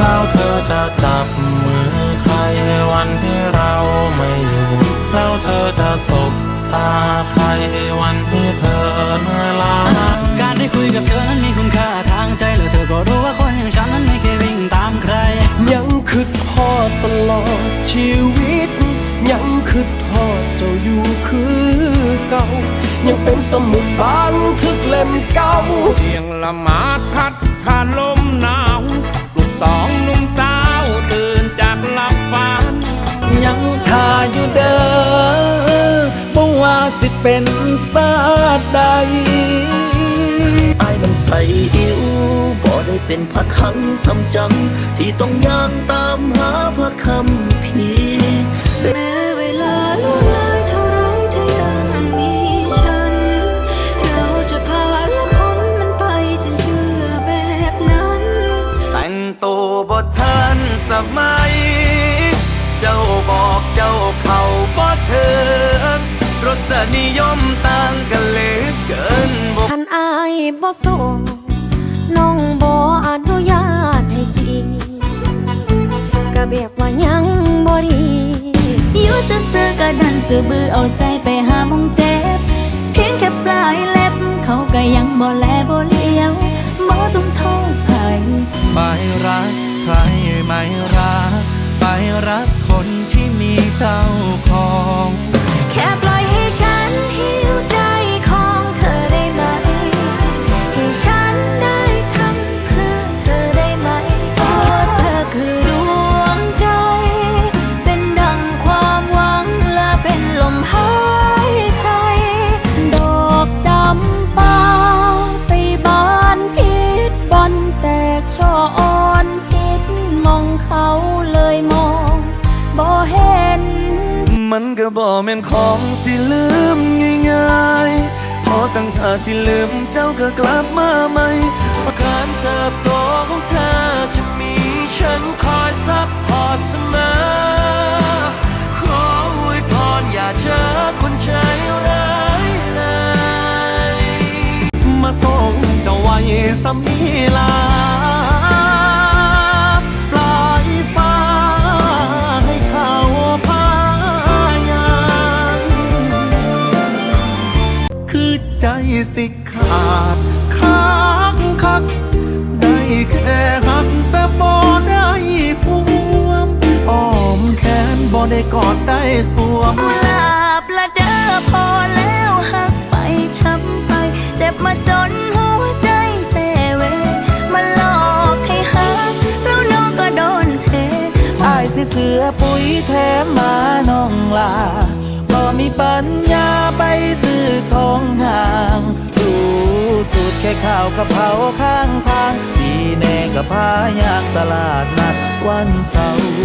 แล้วเธอจะจับมือใครวันที่เราไม่อยู่ แล้วเธอจะสบตาใครวันที่เธอเหนื่อยล้าการได้คุยกับเธอนั้นมีคุณค่าทางใจแล้วเธอก็รู้ว่าคนอย่างฉันนั้นไม่เคยวิ่งตามใคร ยังคิดทอดตลอดชีวิต ยังคิดทอดเจ้าอยู่คือเก่า ยังเป็นสมุดบันทึกเล่มเก่าเพียงละหมาดพัดผ่านล สิเป็นซาดใดอายมันใส่อิวบ่ได้เป็นพระคลังสำจัง ที่ต้องย่างตามหาพระคำพีแม้เวลาล่วงเลยเท่าไรเธอยังมีฉัน เราจะพาและพ้นมันไปจนเชื่อแบบนั้น แต่งตัวบททันสมัย เจ้าบอกเจ้าเขาบ่เถิง รสนิยมต่างกันเหลือเกินบ่คันอายบ่ส่งน้องบ่อนุญาตให้จีก็แบบว่ายังบ่ดีอยู่ซื่อๆก็ดันซื่อบือเอาใจไปหามองเจ็บ เพียงแค่ปลายเล็บ เขาก็ยังบ่แลบ่เลี้ยวบ่ต้องโทษใครไปรักใครไม่รัก ไปรักคนที่มีเจ้าของ มันก็บ่แม่นของสิลืมง่ายๆ พอตั้งท่าสิลืมเจ้าก็กลับมาใหม่การเติบโตของเธอจะมีฉันคอยซับพอร์ตเสมอ ขออวยพรอย่าเจอคนใจร้ายเลย มาส่งเจ้าไว้สำนีลา สิขาดคักคัก ได้แค่หักแต่บ่ได้ควมอ้อมแขนบ่ได้กอดได้สวมลาบละเด้อพอแล้วหักไปช้ำไป เจ็บมาจนหัวใจเสเว มาหลอกให้หักแล้วน้องก็โดนเทอายสิเสือปุ๋ยแถมมาน้องลาบ่มีปัญญาไปซื้อ ของห่างรู้สูตรแค่ข้าวกะเพราข้างทางดีแน่กะพายางตลาดนัดวันเสาร์